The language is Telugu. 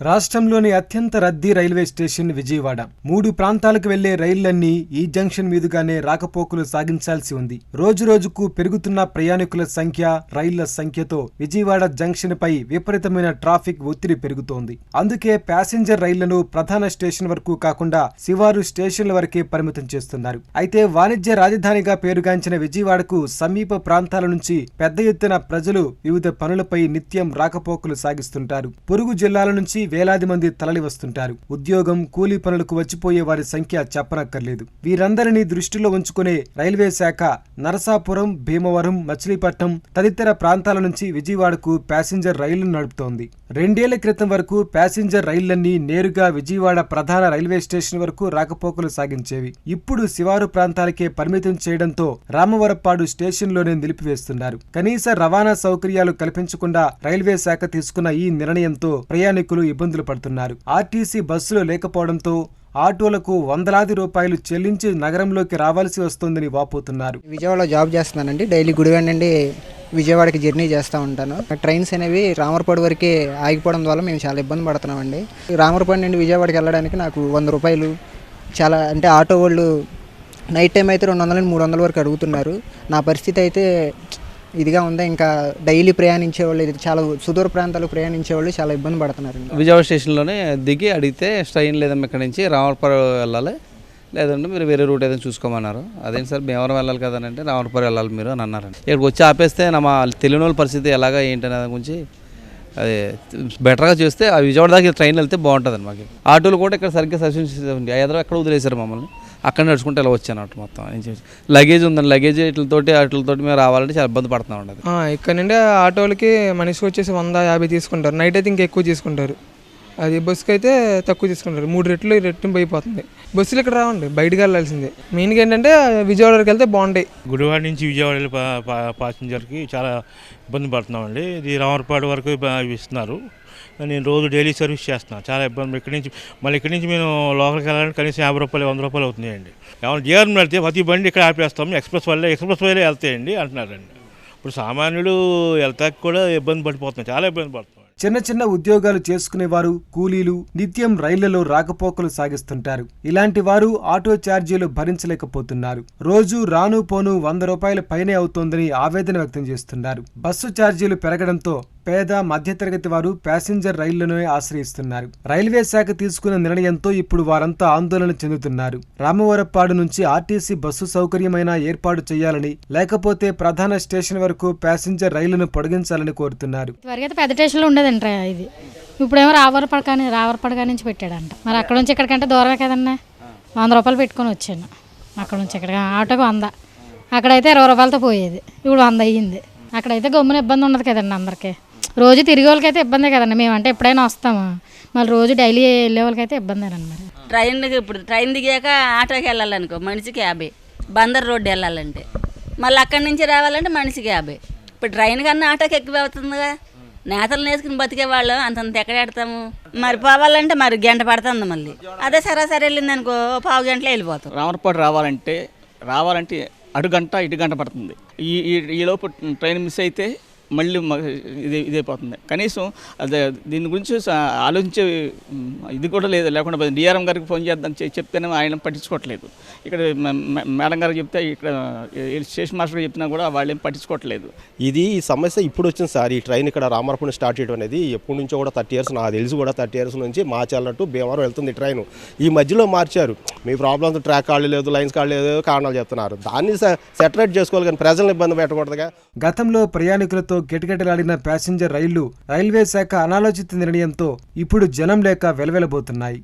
రాష్ట్రంలోని అత్యంత రద్దీ రైల్వే స్టేషన్ విజయవాడ. మూడు ప్రాంతాలకు వెళ్ళే రైళ్ళన్నీ ఈ జంక్షన్ మీదుగానే రాకపోకలు సాగించాల్సి ఉంది. రోజురోజుకు పెరుగుతున్న ప్రయాణికుల సంఖ్య రైళ్ళ సంఖ్యతో విజయవాడ జంక్షన్ పై విపరీతమైన ట్రాఫిక్ ఒత్తిడి పెరుగుతోంది. అందుకే ప్యాసింజర్ రైళ్ళను ప్రధాన స్టేషన్ వరకు కాకుండా శివారు స్టేషన్ల వరకే పరిమితం చేస్తున్నారు. అయితే వాణిజ్య రాజధానిగా పేరుగాంచిన విజయవాడకు సమీప ప్రాంతాల నుంచి పెద్ద ఎత్తున ప్రజలు వివిధ పనులపై నిత్యం రాకపోకలు సాగిస్తుంటారు. పొరుగు జిల్లాల నుంచి వేలాది మంది తరలి వస్తుంటారు. ఉద్యోగం కూలీ పనులకు వచ్చిపోయే వారి సంఖ్య చెప్పనక్కర్లేదు. వీరందరినీ దృష్టిలో ఉంచుకునే రైల్వే శాఖ నరసాపురం భీమవరం మచిలీపట్నం తదితర ప్రాంతాల నుంచి విజయవాడకు ప్యాసింజర్ రైళ్ళను నడుపుతోంది. రెండేళ్ళ క్రితం వరకు ప్యాసింజర్ రైళ్ళన్నీ నేరుగా విజయవాడ ప్రధాన రైల్వే స్టేషన్ వరకు రాకపోకలు సాగించేవి. ఇప్పుడు శివారు ప్రాంతాలకే పరిమితం చేయడంతో రామవరపాడు స్టేషన్లోనే నిలిపివేస్తున్నారు. కనీస రవాణా సౌకర్యాలు కల్పించకుండా రైల్వే శాఖ తీసుకున్న ఈ నిర్ణయంతో ప్రయాణికులు ఇబ్బందులు పడుతున్నారు. ఆర్టీసీ బస్సులు లేకపోవడంతో ఆటోలకు వందలాది రూపాయలు చెల్లించి నగరంలోకి రావాల్సి వస్తుందని వాపోతున్నారు. విజయవాడలో జాబ్ చేస్తున్నానండి. డైలీ గుడివాడ నుండి విజయవాడకి జర్నీ చేస్తూ ఉంటాను. ట్రైన్స్ అనేవి రామర్పాడు వరకే ఆగిపోవడం ద్వారా మేము చాలా ఇబ్బంది పడుతున్నామండి. రామర్పాడు నుండి విజయవాడకి వెళ్ళడానికి నాకు వంద రూపాయలు చాలా అంటే ఆటో వాళ్ళు నైట్ టైం అయితే రెండు వందల నుండి మూడు వందల వరకు అడుగుతున్నారు. నా పరిస్థితి అయితే ఇదిగా ఉంది. ఇంకా డైలీ ప్రయాణించే వాళ్ళు ఇది చాలా సుదూర ప్రాంతాలు ప్రయాణించే వాళ్ళు చాలా ఇబ్బంది పడుతున్నారు విజయవాడ స్టేషన్లోనే దిగి అడిగితే ట్రైన్ లేదమ్మా ఇక్కడ నుంచి రావణపురం వెళ్ళాలి. లేదంటే మీరు వేరే రూట్ ఏదైనా చూసుకోమన్నారు. అదేంటి సార్ భీమవరం వెళ్ళాలి కదని అంటే రావణపురం వెళ్ళాలి మీరు అని అన్నారండి ఇక్కడికి వచ్చి ఆపేస్తే నా మా తెలియని వాళ్ళ పరిస్థితి ఎలాగా ఏంటనే దాని గురించి అది బెటర్గా చేస్తే ఆ విజయవాడ దాకా ట్రైన్ వెళ్తే బాగుంటుంది మాకు. ఆటోలు కూడా ఇక్కడ సరిగ్గా సర్వీస్ ఉంది ఎదురు ఎక్కడ వదిలేశారు మమ్మల్ని. అక్కడ నడుచుకుంటే ఇలా వచ్చాను అన్నట్టు మొత్తం. లగేజ్ ఉందండి. లగేజ్ ఇట్లతోటి వాటితోటి మేము రావాలంటే చాలా ఇబ్బంది పడుతున్నాం అండి ఇక్కడ నుండి ఆటోలకి మనిషికి వచ్చేసి వంద యాభై తీసుకుంటారు. నైట్ అయితే ఇంకా ఎక్కువ తీసుకుంటారు. అది బస్సుకి అయితే తక్కువ తీసుకుంటారు. మూడు రెట్లు రెట్టింపు అయిపోతుంది బస్సులు ఇక్కడ రావండి బయటకు వెళ్ళాల్సిందే. మెయిన్గా ఏంటంటే విజయవాడ వరకు వెళ్తే బాగుంటాయి. గుడివాడ నుంచి విజయవాడ వెళ్ళే పా- పా- చాలా ఇబ్బంది పడుతున్నామండి. ఇది రామరపాడు వరకు ఇస్తున్నారు. నేను రోజు డైలీ సర్వీస్ చేస్తున్నాను చాలా ఇబ్బంది. ఇక్కడి నుంచి మళ్ళీ ఇక్కడి నుంచి మేము లోపలికి వెళ్ళాలంటే కనీసం యాభై రూపాయలు వంద రూపాయలు అవుతున్నాయండి. ఏమైనా జీఆర్ఎం వెళ్తే ప్రతి బండి ఇక్కడ ఆపేస్తాము ఎక్స్ప్రెస్ వల్లే ఎక్స్ప్రెస్ వేలే వెళ్తాయండి అంటున్నారండి. ఇప్పుడు సామాన్యుడు వెళ్తాక కూడా ఇబ్బంది పడిపోతున్నాయి. చాలా ఇబ్బంది పడుతున్నాం. చిన్న చిన్న ఉద్యోగాలు చేసుకునేవారు కూలీలు నిత్యం రైళ్ళలో రాకపోకలు సాగిస్తుంటారు. ఇలాంటి వారు ఆటో ఛార్జీలు భరించలేకపోతున్నారు. రోజు రాను పోను వంద రూపాయల పైనే అవుతోందని ఆవేదన వ్యక్తం చేస్తున్నారు. బస్సు ఛార్జీలు పెరగడంతో పేద మధ్యతరగతి వారు ప్యాసింజర్ రైళ్ళను ఆశ్రయిస్తున్నారు. రైల్వే శాఖ తీసుకున్న నిర్ణయంతో ఇప్పుడు వారంతా ఆందోళన చెందుతున్నారు. రామవరప్పాడు నుంచి ఆర్టీసీ బస్సు సౌకర్యమైన ఏర్పాటు చేయాలని లేకపోతే ప్రధాన స్టేషన్ వరకు ప్యాసింజర్ రైళ్ళను పొడిగించాలని కోరుతున్నారు. అయితే పెద్ద స్టేషన్లో ఉండేదంట ఇది. ఇప్పుడేమో రావరపడక రావరపడక నుంచి పెట్టాడంట. మరి అక్కడ నుంచి ఇక్కడికంటే దూరమే కదన్నా? వంద రూపాయలు పెట్టుకొని వచ్చాను. అక్కడ నుంచి ఇక్కడ ఆటోకి వంద. అక్కడైతే ఇరవై రూపాయలతో పోయేది. ఇప్పుడు వంద అయ్యింది. అక్కడైతే గమ్మున ఇబ్బంది ఉండదు కదండి అందరికీ. రోజు తిరిగే వాళ్ళకైతే ఇబ్బందే కదండి. మేమంటే ఎప్పుడైనా వస్తాము? మళ్ళీ రోజు డైలీ వెళ్ళే వాళ్ళకైతే ఇబ్బందేనండి మరి. ట్రైన్కి ఇప్పుడు ట్రైన్ దిగాక ఆటోకి వెళ్ళాలనుకో మనిషికి యాభై. బందర్ రోడ్డు వెళ్ళాలంటే. మళ్ళీ అక్కడి నుంచి రావాలంటే మనిషికి యాభై. ఇప్పుడు ట్రైన్ కన్నా ఆటోకి ఎక్కువ అవుతుందిగా. నేతలు నేసుకుని బతికే వాళ్ళు. అంతంత ఎక్కడ పెడతాము మరి పోవాలంటే మరి గంట పడుతుంది మళ్ళీ. అదే సరాసరి వెళ్ళింది అనుకో పావు గంటలో వెళ్ళిపోతాం. రామర్పాడు రావాలంటే రావాలంటే అటు గంట ఇటు గంట పడుతుంది. ఈ ఈ- ఈ లోపు ట్రైన్ మిస్ అయితే మళ్ళీ ఇది ఇదైపోతుంది కనీసం అదే దీని గురించి ఆలోచించే ఇది కూడా లేదు. లేకుండా డిఆర్ఎం గారికి ఫోన్ చేద్దాం చెప్తేనే ఆయన పట్టించుకోవట్లేదు. ఇక్కడ మేడం గారికి చెప్తే ఇక్కడ స్టేషన్ మాస్టర్ చెప్పినా కూడా వాళ్ళు ఏం పట్టించుకోవట్లేదు. ఇది ఈ సమస్య ఇప్పుడు వచ్చింది సార్. ఈ ట్రైన్ ఇక్కడ రామరపురం స్టార్ట్ చేయడం అనేది ఎప్పటి నుంచో కూడా థర్టీ ఇయర్స్ నాకు తెలిసి కూడా థర్టీ ఇయర్స్ నుంచి మార్చాలన్నట్టు భీమవరం వెళ్తుంది ట్రైన్. ఈ మధ్యలో మార్చారు. మీ ప్రాబ్లమ్స్ ట్రాక్ కాళ్ళు లేదు లైన్స్ కాళ్ళు లేదు కారణాలు చెప్తున్నారు. దాన్ని సెటరేట్ చేసుకోవాలి కానీ ప్రజలను ఇబ్బంది పెట్టకూడదుగా. గతంలో ప్రయాణికులతో కిటకిటలాడిన ప్యాసింజర్ రైళ్ళు రైల్వే శాఖ అనాలోచిత నిర్ణయంతో ఇప్పుడు జనం లేక వెలవెలబోతున్నాయి.